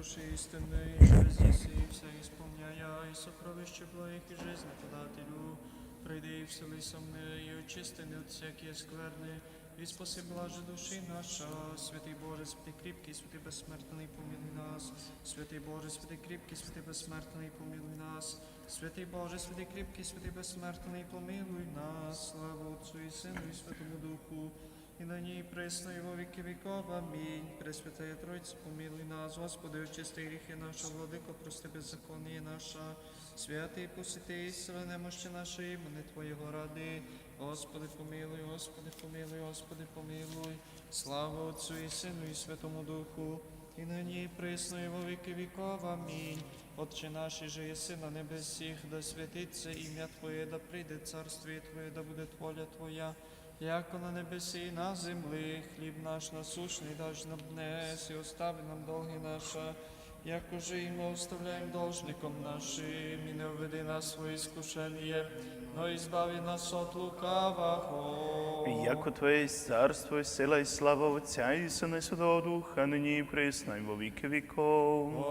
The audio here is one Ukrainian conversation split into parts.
души истины, и через еси вся исполняя, и сокровище благих и жизни подателю. Прийди и всели со мной, и очисти от всякие скверны, и спаси блаже души наша. Святый Боже, святый крепкий, святый бессмертный, помилуй нас. Святый Боже, святый крепкий, святый бессмертный, помилуй нас. Святый Боже, святый крепкий, святый бессмертный, помилуй нас. Слава Отцу и Сыну и Святому Духу, и на ней пресно и во веки веков. Аминь. Пресвятая Троица, помилуй нас, Господи, очисти гріхи наші, владико, прости беззаконие наша. Святий посвяти ісцеле немощі наші, імени Твоєго ради. Господи, помилуй, Господи, помилуй, Господи, помилуй. Слава Отцю і Сину і Святому Духу, і на ній присно і во віки віков. Амінь. Отче наш, же єси на небесіх, да святиться ім'я Твоє, да прийде царствіє Твоє, да буде воля Твоя, яко на небесі і на землі, хліб наш насущний даж нам днес, і остави нам долги наша, якоже і ми оставляємо должником нашим, і не введи нас своє іскушення, но і збави нас от лукавого. І Яко Твоє царство, і сила і слава Отця і Сина і Святого Духа, нині і присно, і во віки віков.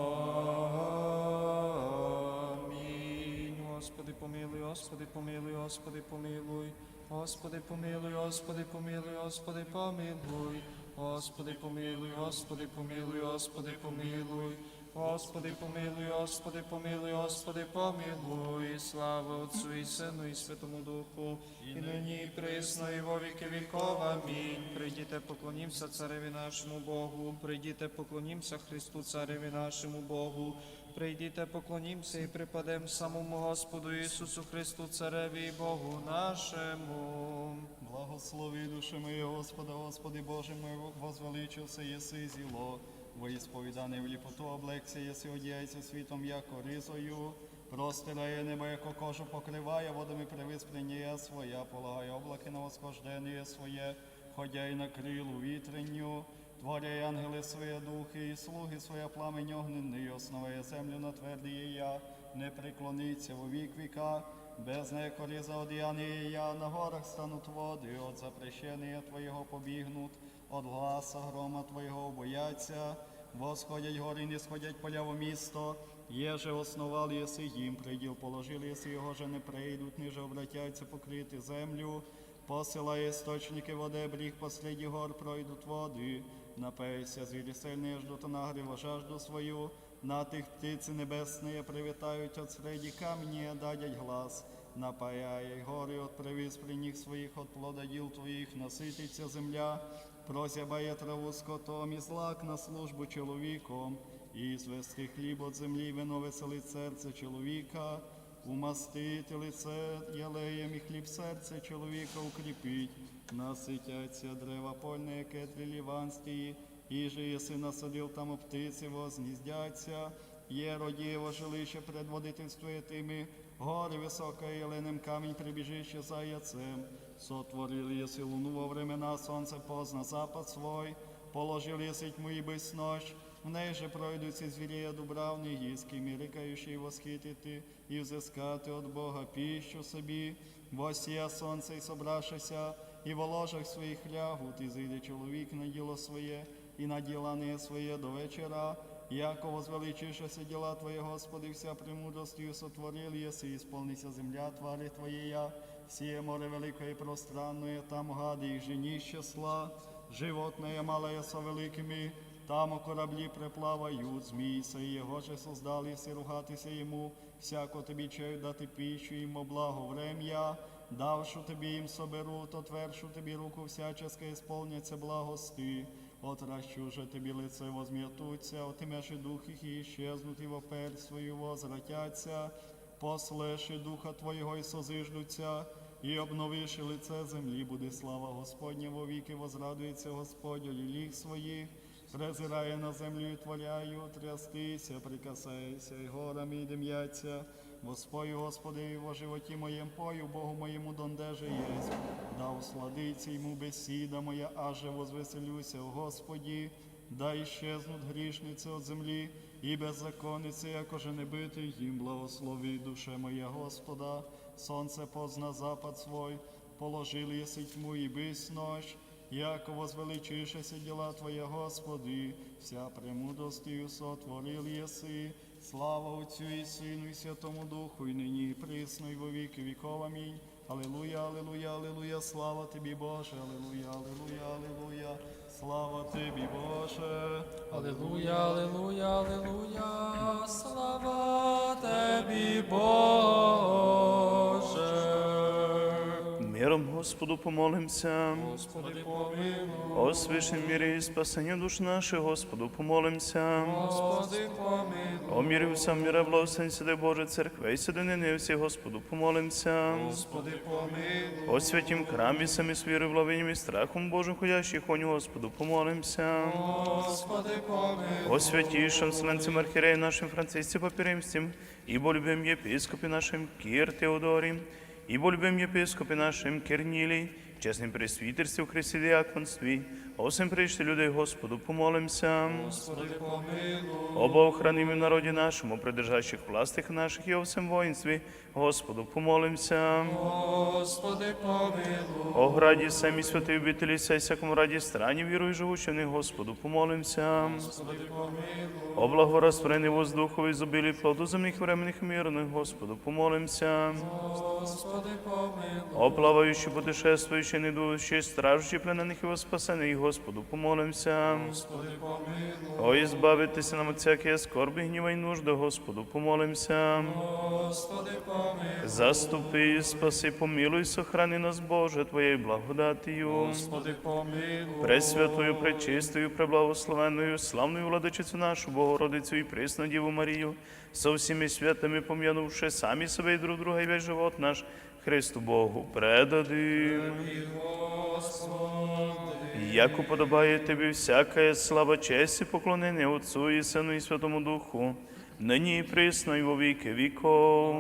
Амінь. Господи, помилуй, Господи, помилуй, Господи, помилуй. Господи, помилуй, Господи, помилуй, Господи, помилуй. Господи, помилуй, Господи, помилуй, Господи, помилуй. Господи, помилуй, Господи, помилуй, Господи, помилуй. Слава Отцу і Сину і Святому Духу, і нині і присно, і во віки віков. Амінь. Прийдіте, поклонімся цареві нашому Богу. Прийдіте, поклонімся Христу, цареві нашому Богу. Прийдіте, поклонімся і припадем самому Господу Ісусу Христу, цареві Богу нашому. Благослови души моє, Господа, Господи Боже мой, возвеличився єси зіло, воїсповідане в ліпоту облекся, єси одяється світом, яко ризою, простирає небо, яко кожу покриває, водами привиспрення своя, полагає облаки на восхождення своє, ходя й на крилу вітренню, творяє ангели своє духи, і слуги своє пламень огненний, основає землю на твердіє я, не преклониться во вік віка, без некорі за одіяння я на горах стануть води, от запрещення Твоєго побігнуть, от гласа грома Твоєго бояться, восходять гори, не сходять поля во місто, Єже основали єси їм, приділ положили єси, його же не прийдуть, ниже обратяться покрити землю, посилає істочники води, бріг посліді гор пройдуть води, напейся звірі сильні, ждут нагріво жажду свою, на тих птиці небесні привітають от среди камні, дадять глас, напаяє гори от привіз при них своїх, от плода діл твоїх, насититься земля, просябає траву скотом і злак на службу чоловіком, і звести хліб от землі, вино веселить серце чоловіка, умастити лице єлеєм і хліб серце чоловіка укріпить, наситяться дерева польне, кетрі ліванські, же єси насадив там птиці возніздяться, є родієво жилище предводительствує тими, гори висока, єленем камінь прибіжище за яцем. Сотворили єси луну во времена, сонце позна запад свой, положил єси тьму і без нощ, в неї же пройдуться звірія дубравні, гіскими, рикаючи восхитити і взискати от Бога піщу собі, восія сонце і собрашися, і в ложах своїх лягут, і зійде чоловік на діло своє, і на діла не своє до вечора, яко возвеличишеся діла Твої, Господи, вся премудростю сотворил єси, і сповнися земля твари Твоєя, сіє море велике і пространне, там гади і жені числа, животне мале со великими, там у кораблі приплавають, змійся, і його же создалися ругатися йому, всяко тобі чаю дати пищу, йому благо врем'я, давшу тобі їм соберу, то твершу тобі руку всяческа ісполняться благости. Отращу же тобі лице возм'ятуться, отимеши дух і щезнуть, і в опель свою возвратяться, послеши духа Твоєго і созиждуться, і обновиши лице землі, буде слава Господня вовіки, возрадується Господь ліг своїх, презирає на землю і творяю, трястися, прикасайся, і горами і дим'яться. Господи, Господи, во животі моєм пою, Богу моєму дондеже єсть. Да усладиться йому бесіда моя, аже возвеселюся, о Господі, да іщезнуть грішниці от землі, і беззаконниці, якоже не бити їм, благослови душе моя Господа, сонце позна запад свой, положили єси тьму і бис нощ, яко возвеличишеся дела Твоя, Господи, вся премудростью сотворил єси. Слава Отцю і Сину, і Святому Духу, і нині, і присно, і во віки віков. Амінь. Алілуя, алілуя, алілуя, слава Тобі, Боже, алілуя, алілуя, алілуя, слава Тобі, Боже. Алілуя, алілуя, алілуя, слава Тебі, Боже. Господу помолимся. Господи, помилуй, О свішнім мірі і спасенні душ наших, Господу помолимся. Господи, помилуй, О мірі всім міра благословен сідай Боже церкви, і сідини всі, Господу помолимся. Господи, помилуй, О святім храмі самі з вірою, благовінням і страхом Божим ходящих, оню Господу помолимся. Господи, помилуй, О святейшем Вселенцем Архиерея нашим Франциске Папиримстим, ибо любим епископе нашим Кир Теодорим, ибо любим епископе нашим Кирнилий, честным пресвитерстве в Христе диаконстве, о всем прежде людей Господу помолимся. Господи, помилуй, О Богохранимом народе нашему, придержащих властях наших и о всем воинстве, Господу помолимся. Господи, помилуй, О граді самі святої обителі, сей всякому раді страні, вірую, живущим в них, Господу помолимся. Господи, помилуй, О благорастворенный воздуху и изобилии плоду земных временных мирных, Господу помолимся. Господи, помилуй, О плавающий, путешествующий, недующий, стражущий пленених и спасенных, Господу помолимся. Господи, помилуй, О избавитеся нам от всякие скорби, гніва и нужди, Господу помолимся. Господи, помилуй, Заступи, спаси, помилуй, сохрани нас, Боже, Твоєю благодатію. Господи, помилуй, Пресвятою, пречистою, преблагословенною, славною владичицю нашу, Богородицю і присну Діву Марію, со всіми святими пом'янувши самі себе і друг друга і весь живот наш, Христу Богу предадим Як уподобає тобі всяка слава, честь і поклонення Отцу і Сину і Святому Духу, нині і присно, і во віки віков.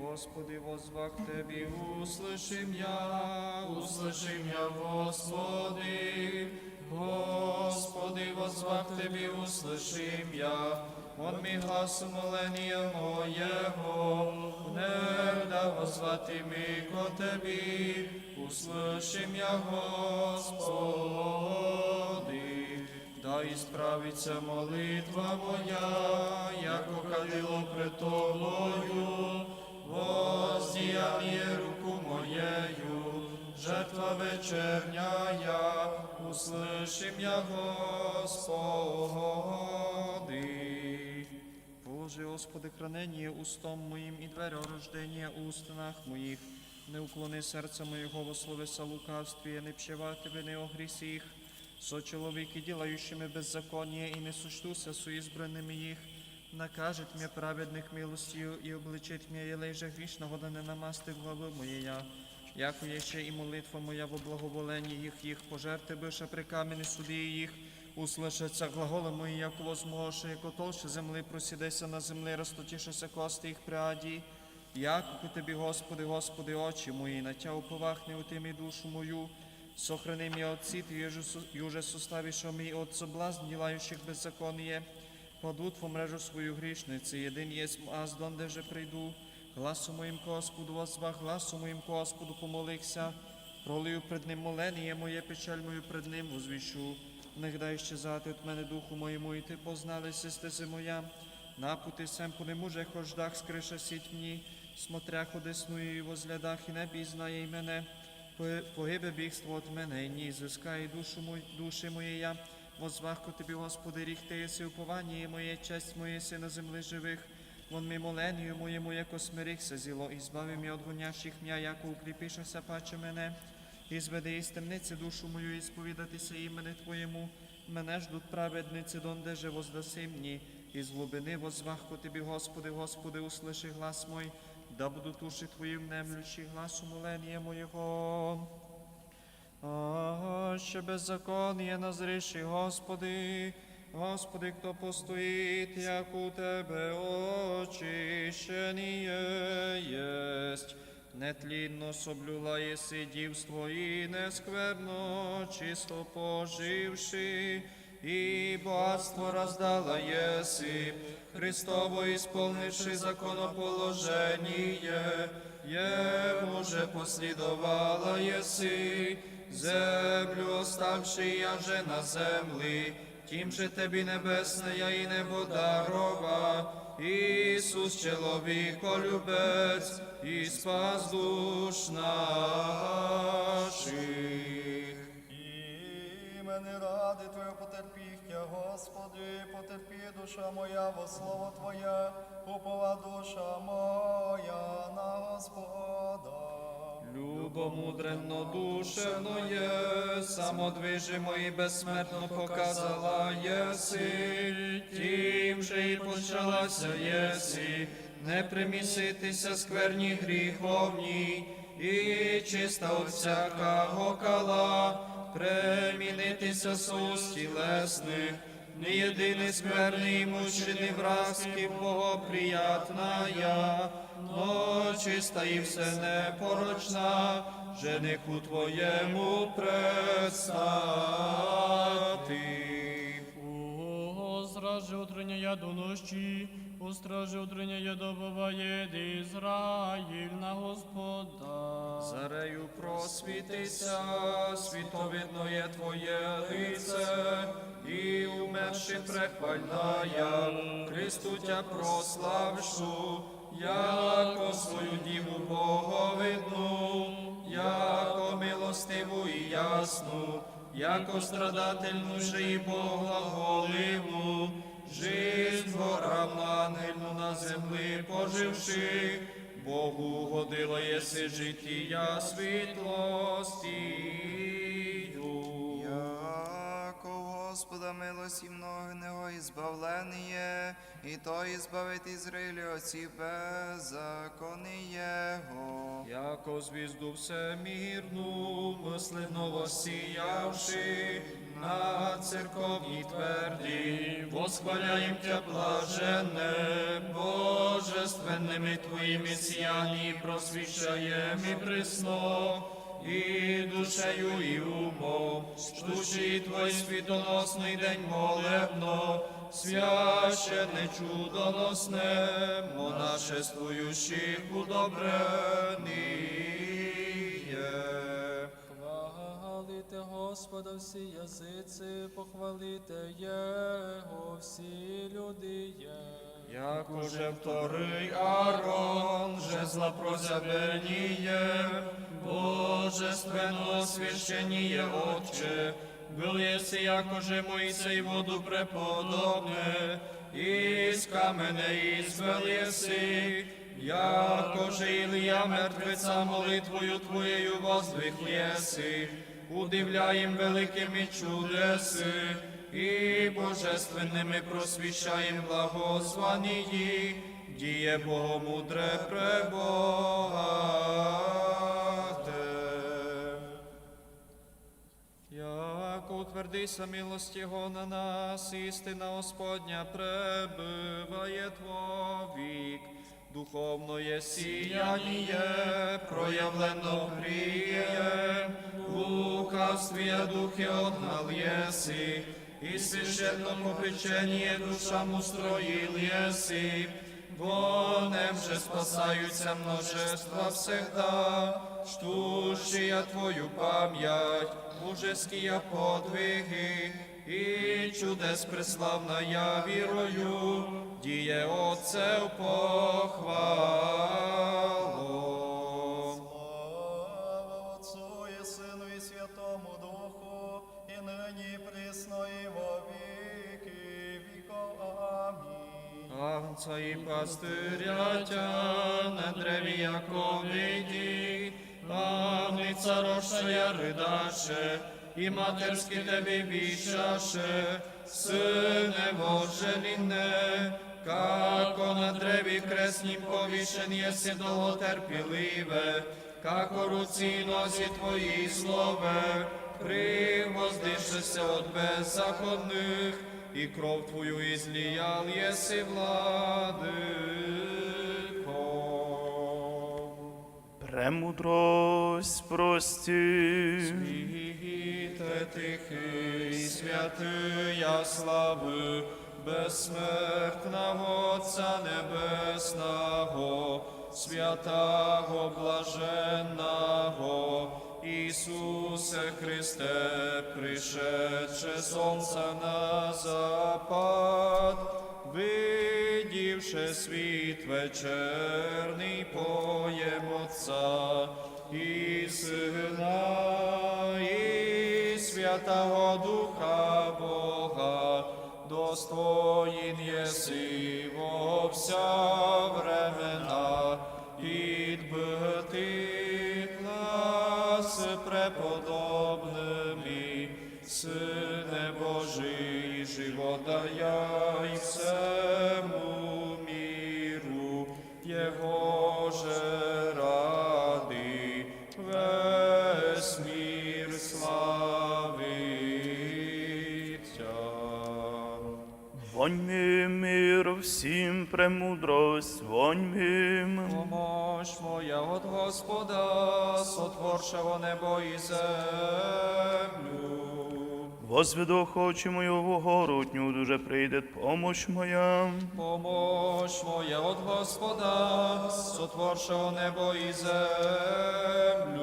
Господи, возвах Тебі, услышим я, услышим я, Господи. Господи, возвах Тебі, услышим я, он мій глас молення моєго, не да возвати ми ко Тебі, услышим я, Господи. Да ісправиться молитва моя, яко кадило пред тобою, воздіяніє руку моєю, жертва вечерняя, услышим я, Господи. Положи, Господи, хранення устом моїм і двері рождення у устинах моїх. Не уклони серця моєго во словеса лукавстві, не пщева тебе не огрісіх. Со чоловіки, ділаючими беззаконня, і не сочтуся со избранными їх. Накажет мне праведних милостью і обличить мне, єлей же грішного, да не намасти глави моєя. Яко є ще і молитва моя во благоволенні їх, їх пожерти биша при камені суді їх. Услышаться глаголи мої, як возмогше, яко толще земли просідеся на землі, розтотішися кости їх пряді. Яко ко тобі, Господи, Господи, очі мої, на тя уповахни у тимі душу мою. Сохрани меня от сит, юже составишь ми от соблазн, делающих беззаконие. Падут в мрежу свою грішниці, єдин єсть аз донде же прийду. Гласу моїм Господу возвах, гласу моїм Господу помолився. Пролию пред ним молення моє, печаль мою пред ним возвіщу. Не дай щезати от мене духу моєму, і ти познали стези моя. Напути сем по немуже хождах скриша сіть мені, смотря ходесную і возглядах, і не пізнає й мене. Погибе бігство от мене, і ні, зискає душу мой, душі моєя. Возвах ко тобі, Господи, ріг ти єси уповання моє, честь моє си на землі живих. Вон ми моленію моєму, яко смирихся зіло, і збави мі от гонящих м'я, яко укріпишася паче мене. І зведи із темниці душу мою, і сповідатися імени Твоєму. Мене ждуть праведниці, донде же воздаси мені. Глибини возвах ко тобі, Господи, Господи, услиши глас мой, да будуть уші Твої внемлющі гласу молення моєго. А ще беззаконніє назріші, Господи, Господи, хто постоїть, як у Тебе очищеніє єсть. Нетлінно соблюла єси дівство і нескверно, чисто поживши, и богатство раздала еси, Христово исполнивши законоположение, Ему же последовала еси, землю оставши я же на землі, тим же тебі небесне я і небо дарова, Ісус чоловіколюбець, і спас душ наших. Імени ради Твоє потерпіхтя, Господи, потерпі душа моя, во слово Твоє, упова душа моя на Господа. Любомудренно душевно є, самодвижимо і безсмертно показала єси, тим же і почалася єси, не приміситися скверні гріховні, і чиста от всякого кала, премінитися сус тілесних, не єдиний скверний мучений вразки богоприятна я, но чиста і все непорочна, жениху твоєму предстати. О, стражи утрення до ночі, у стражи утрення я добуває Ізраїль на Господа. Зарею просвітися, світовидно є твоє лице, і умерши прехвальна я, Христу тя прославшу, яко свою діву Боговидну, яко милостиву і ясну, яко страдательну же і Боглаголиву, жизнь ворам ангельну на землі поживши, Богу годило єси життя світлостію. Господа милості многого ізбавлення, і то ізбавить Ізраїлю отців беззаконні Його. Яко звізду всемірну, мислено восіявши, на церковній тверді, восхваляєм Тя блаженне, божественними Твоїми сіяні просвіщаєм і присно, і душею, і умом, штучі Твой світоносний день молебно, священне чудоносне, монашествуючих удобреніє. Хвалите Господа всі язиці, похвалите Його всі люди є. Як уже вторий Аарон, жезла прозябеніє, божественно освященіє Отче, был єси, як уже Моїсей воду преподобне, із камене ізвел єси, як же Ілія мертвеця молитвою Твоєю воздвиг єси, удивляєм великими чудеси, і божественними просвіщаєм благозванії, діє Богомудре пребогате. Утвердися милость Його на нас, істина Господня пребиває Твовік, духовное сіяние, проявлено гріє, лукавстві духи однал єси, і священно попечення душам устроїл єси, Вонем же спасаються множества всегда, штущия Твою пам'ять, мужеские подвиги, і чудес преславна я вірою, діє Отцев похвало. Слава Отцу і Сину і Святому Духу, і нині присно, і во віки віков. Амінь. Агнца і пастирятя на древі Яковиді, Агниця рощая ридаше, і матерські тебе віщаше, сине вожеліне, како на древі креснім повішен єси довготерпіливе, како руці носі твої слове, привоздишеся от беззаконних, і кров твою излиял єси владико. Премудрость прости. Світе тихий, святия слави, безсмертного Отця Небесного, святого блаженного, Ісусе Христе, пришедше сонця на запад, видівши світ вечерний поєм Отця і Сина, і Святого Духа Бога, достоїн єси во вся времена, підбити нас преподобними, Сине Божий, живота я і всему премудрость, воньми. Помощ моя от Господа, сотворшего небо і землю. Возведу очі мою в горутню, дуже прийде помощь моя. Помощ моя от Господа, сотворшего небо і землю.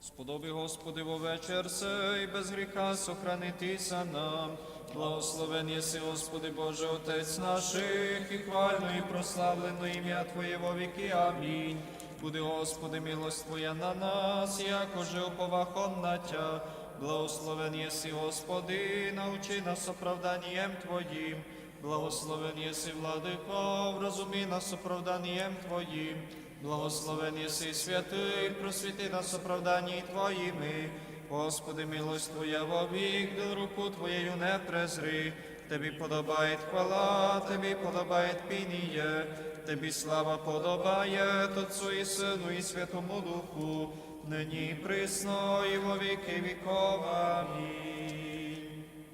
Сподоби, Господи, во вечір сей, без гріха сохранитися нам. Благословен єси, Господи Боже, Отець наших, і хвально і прославлено ім'я Твоє во віки. Амінь. Буде, Господи, милость Твоя на нас, якоже уповахон на Тя. Благословен єси, Господи, научи нас оправданням Твоїм. Благословен єси, владико, вразумі нас оправданням Твоїм. Благословен єси святий, просвіти нас оправданні Твоїми. Господи, милость Твоя вовік, до руку Твоєю не презри. Тобі подобає хвала, Тобі подобає пініє, Тобі слава подобає Отцу і Сину і Святому Духу, нині присно і во віки вікова. Амінь.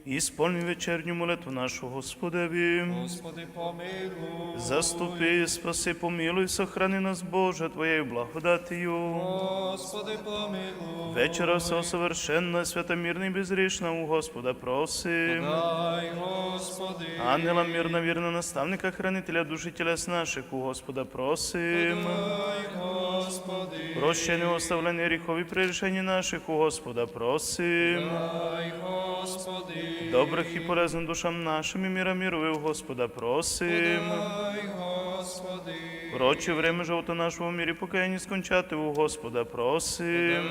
Ісполни вечерню молитву нашу Господеві. Господи, помилуй. Заступи, спаси, помилуй, сохрани нас, Боже, Твоєю благодатію. Господи, помилуй. Вечера все совершенна, святомірна і безгрішна у Господа просим. Дай, Господи. Ангела мирна, вірна наставника, хранителя душі тілес наших у Господа просим. Дай, Господи. Прощення, оставлення гріхові прирішення наших у Господа просим. Дай, Господи. Добрих і полезних душам нашим і міра мірує у Господа просим. Господи. Проче время живота нашого в мірі покаяння скончати у Господа просим.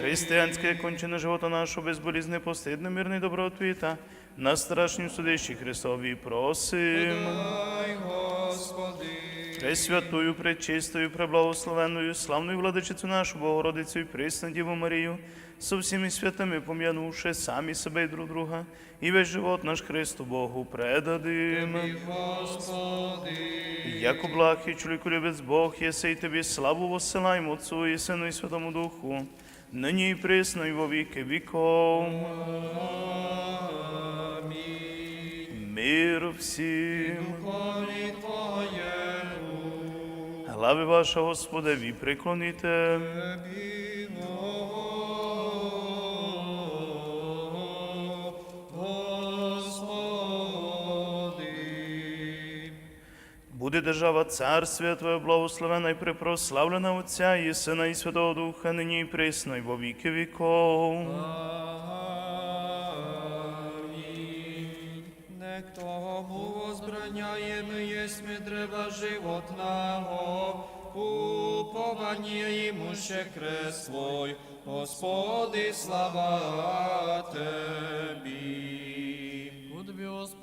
Християнське кончене живота нашого безболізне, постидне, мирне добротвіта, на страшнім судищі Христові просим. Пресвятую, пречистою, преблагословенною, славною владичицю нашу Богородицю і присну Діву Марію, со всіми святими пом'янувши самі себе і друг друга, і весь живот наш Христу Богу предадим. І, Господи. Яко благ і чоловіку любець Бог, єси й тобі славу воссилаємо Отцу і Сину і Святому Духу, нині і присно, і во віки віков. Амінь. Мир всім. Глави ваша, Господеві, приклоніте. Тобі, Господи. Буде держава царствія Твоє благословена і припрославлена Отця і Сина і Святого Духа, нині і присно, і во віки віков. К тому возбраняємо єсть ми древа животного, уповання йому ще крест Твой, Господи, слава Тебі.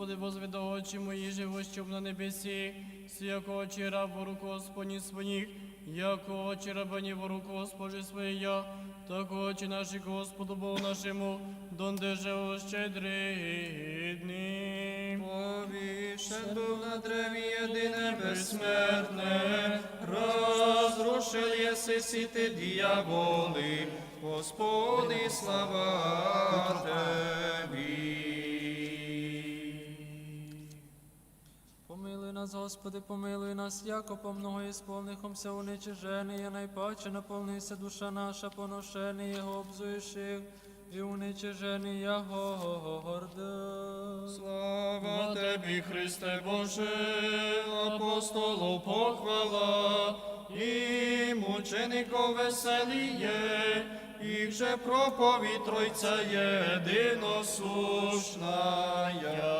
Господи, возведа очі мої живущим на небесі, всяко очі раб в руку Господні своїх, яко очі рабані в руку Господи своя, так очі наші Господу Богу нашому, донде же щедрий дні. Повішен був на древі єдине безсмертне, розрушив єси сіти діяволи, Господи, слава Тебі. Нас, Господи, помилуй нас, яко по многоісполнихомся уничижений, найпаче наповнися душа наша, поношений Його обзуєших, і уничижений Його горда. Слава Тебі, Христе Боже, апостолов похвала, і мучеников веселіє, і вже проповідь Тройця єдиносушная.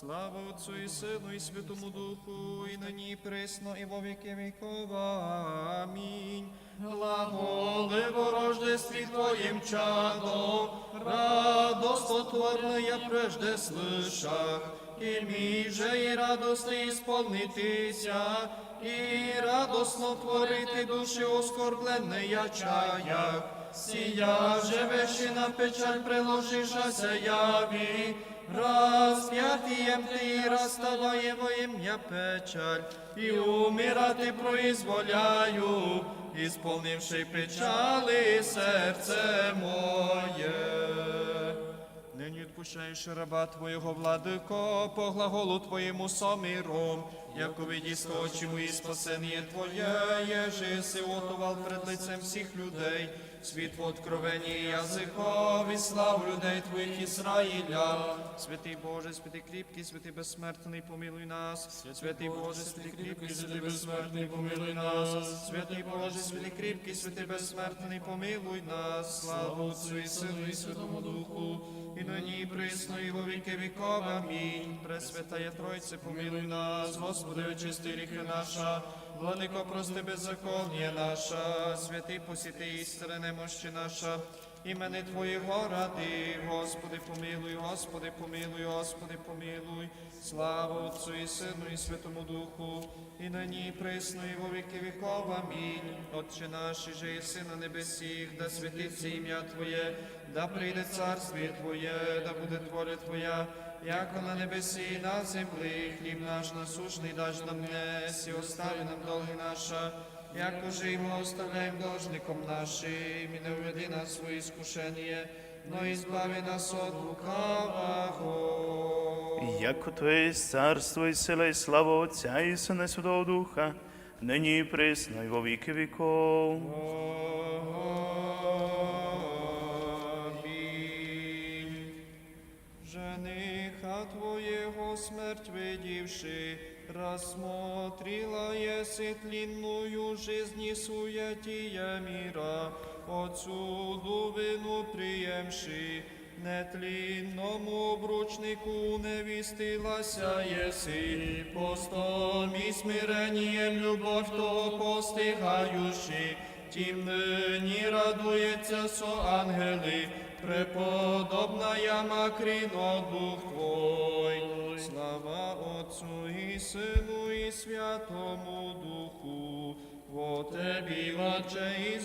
Слава Отцу і Сину і Святому Духу, і нині і присно, і во віки віков. Амінь. Глаголи во рождестві Твоїм чадо, радостотворно я прежде слышах, і мій же і радости ісполнитися, і радосно творити душі оскорбленне я чаях. Сія же вещина печаль приложишася яві, Распятием Ти, расставая во имя печаль, і умирати произволяю, исполнивши печали серце моє. Нині відпущаєш раба Твоєго, владико, по глаголу Твоєму самиром, як увидість очі мої спасення Твоє, єже си отував пред лицем всіх людей, світ в откровенні язикові, слав людей Твоїх Ізраїля. Святий Боже, святий кріпкий, святий безсмертний, помилуй нас. Святий Боже, святий кріпкий, святий безсмертний, помилуй нас. Святий Боже, святий кріпкий, святий безсмертний, помилуй нас. Слава Отцю і Сину і Святому Духу, і нині присно, і во віки віков. Амінь. Пресвятая Тройце, помилуй нас, Господи, очисти гріхи наша, Владико, прости беззаконня наша, святий посіти істини немощі наша, імени Твоєго ради, Господи, помилуй, Господи, помилуй, Господи, помилуй, слава Отцу і Сину і Святому Духу, і нині і присно, і во віков. Амінь. Отче наш, же єси на небесіх, да святиться ім'я Твоє, да прийде царствіє Твоє, да буде воля Твоя, яко на небесі на землі, хліб наш насушний даж нам днес, і остави нам долги наша, яко же і ми оставляємо должником нашим, і не введи нас в своє іскушення, но избави нас от лукавого. Яко Твоє есть царство і сила, і слава Отця і Сина Святого Духа, нині і присно, і во віки віков. Жениха Твоего смерть видевши, рассмотрела еси тлинную жизнь суетия мира, отсюду вину приемши, нетлінному обручнику не вістилася єси, постом і смиренням любов того постигаючи, тім нині радується со ангели, преподобна яма кріно дух Твой. Слава Отцу і Сину і Святому Духу. Во Тебі, Отче, і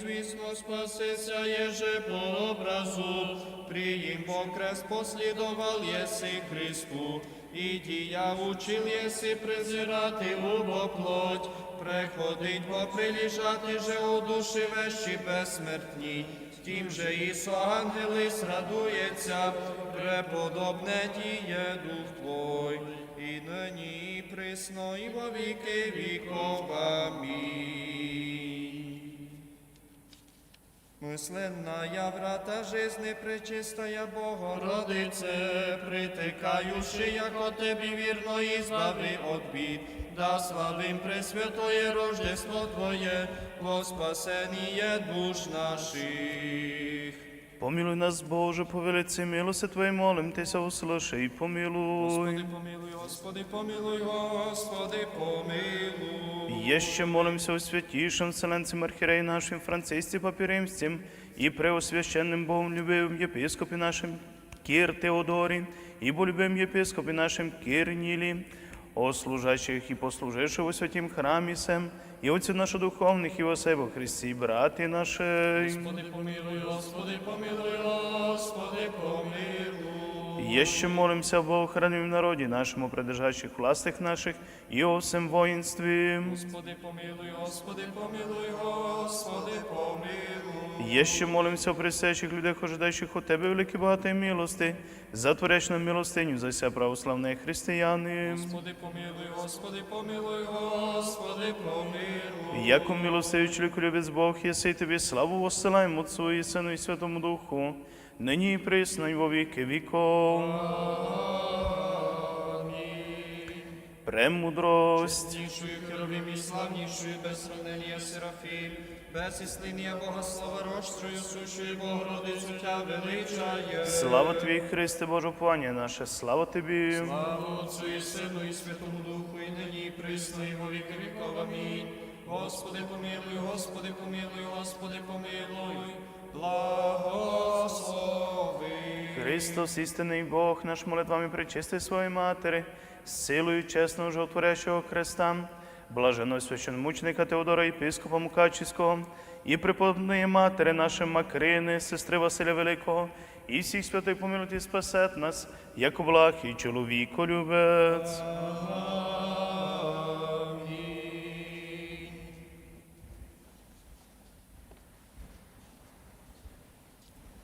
спасися, єже по образу, приїм бо крест послідовал єси Христу, і дія учил єси презирати убо плоть, Преходить, бо приліжати же у душі вещі безсмертні, тим же і ангели срадується, преподобне тіє дух Твой, і нині, і присно, і во віки віков. Амінь. Мисленная врата жизни пречистая Богородице, притикаючи, яко Тебе вірно і збави от бід, да славим Пресвятоє Рождество Твоє, во спасение душ наших. Помилуй нас, Боже, по велиці милости Твоей, молим Тися, услыши і помилуй. Господи, помилуй, Господи, помилуй, Господи, помилуй. Еще молимся о святейшем Вселенцем Архиереи нашим Франциске Папиримстем и преосвященным Богом любимым епископе нашим Кир Теодоре, и любимым епископе нашим Кир Нили, о служащих и послуживших во святім храмі сем, і отців наших духовних, і во себе Христі, брати наші. Господи, помилуй, Господи, помилуй, Господи, помилуй. Еще молимся о Богохранимом народе нашему, придержащих властях наших и о всем. Господи, помилуй, Господи, помилуй, Господи, помилуй. Еще молимся о присящих людях, ожидающих от Тебе великі багатої милости, затворяч нам милостиню за вся православні християни. Господи, помилуй, Господи, помилуй, Господи, помилуй. Яко милостивий чоловік любець Бог, єси тобі славу воссилаємо Отцу і Сину і Святому Духу, нині і присно, і во віки віков. Премудрость. Чистішою херовим і славнішою, без сравнення Серафім, без іслинія Богослова рощою, сущою Богородицю Тя величає. Слава Тобі, Христе Боже, Пані наше, слава Тобі. Слава Отцю і Сину і Святому Духу, і нині і присно, і во віки віков. Амінь. Господи, помилуй, Господи, помилуй, Господи, помилуй, благослови. Христос, істинний Бог, наш молитвами причисти своєї Матері, з силою чесного животворящого Христа, блаженого священмученика Теодора Єпископа Мукачівського, і преподобної Матері нашої Макрини, сестри Василя Великого, і всіх святих помилуйте спасет нас, як благ і чоловіко любець.